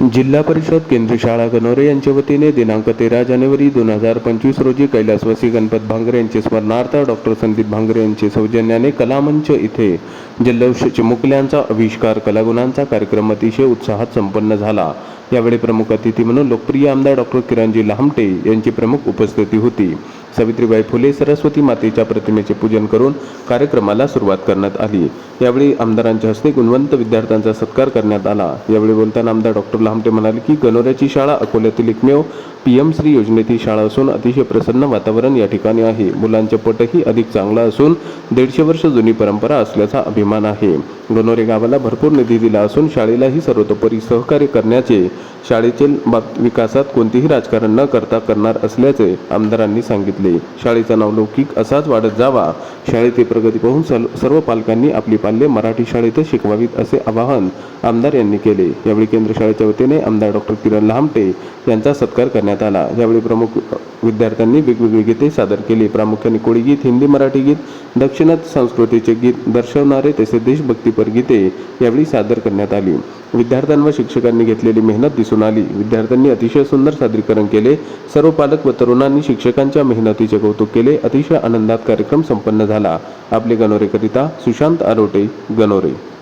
जिल्हा परिषद केंद्रीय शाळा गणोरे यांच्या वतीने दिनांक तेरा जानेवारी दोन हजार पंचवीस रोजी कैलासवासी गणपत भांगरे यांचे स्मरणार्थ डॉक्टर संदीप भांगरे यांचे सौजन्याने कलामंच इथे जल्लोष चिमुकल्यांचा आविष्कार कलागुणांचा कार्यक्रम अतिशय उत्साहात संपन्न झाला. यावेळी प्रमुख अतिथी म्हणून लोकप्रिय आमदार डॉक्टर किरणजी लहामटे यांची प्रमुख उपस्थिती होती. सावित्रीबाई फुले सरस्वती मातेच्या प्रतिमेचे पूजन करून कार्यक्रमाला सुरुवात करण्यात आली. यावेळी आमदारांच्या हस्ते गुणवंत विद्यार्थ्यांचा सत्कार करण्यात आला. यावेळी बोलताना आमदार डॉक्टर लहामटे म्हणाले की गणोऱ्याची शाळा अकोल्यातील एकमेव पी एम श्री योजनेतील शाळा असून अतिशय प्रसन्न वातावरण या ठिकाणी आहे. मुलांचे पटही अधिक चांगला असून दीडशे वर्ष जुनी परंपरा असल्याचा अभिमान आहे. गणोरे गावाला भरपूर निधी दिला असून शाळेलाही सर्वतोपरी सहकार्य करण्याचे शाळेतील बाब- विकासात कोणतेही राजकारण न करता करणार असल्याचे आमदारांनी सांगितले. शाळेचा नावलौकिक असाच वाढत जावा. शाळेतील प्रगती पाहून सर्व पालकांनी आपली पाल्ये मराठी शाळेतच शिकवावीत असे आवाहन आमदार यांनी केले. यावेळी केंद्र शाळेच्या वतीने आमदार डॉक्टर किरण लहामटे यांचा सत्कार करण्यात आला. यावेळी प्रमुख विद्यार्थ्यांनी वेगवेगळी गीते सादर केली. प्रामुख्याने कोळी गीत हिंदी मराठी गीत दक्षिणात संस्कृतीचे गीत दर्शवणारे तसेच देशभक्तीपर गीते यावेळी सादर करण्यात आली. विद्यार्थ्यांवर शिक्षकांनी घेतलेली मेहनत दिसून आली. विद्यार्थ्यांनी अतिशय सुंदर सादरीकरण केले. सर्व पालक व तरुणांनी शिक्षकांच्या मेहनतीचे कौतुक केले. अतिशय आनंदात कार्यक्रम संपन्न झाला. आपले गणोरेकरिता सुशांत आरोटे गणोरे.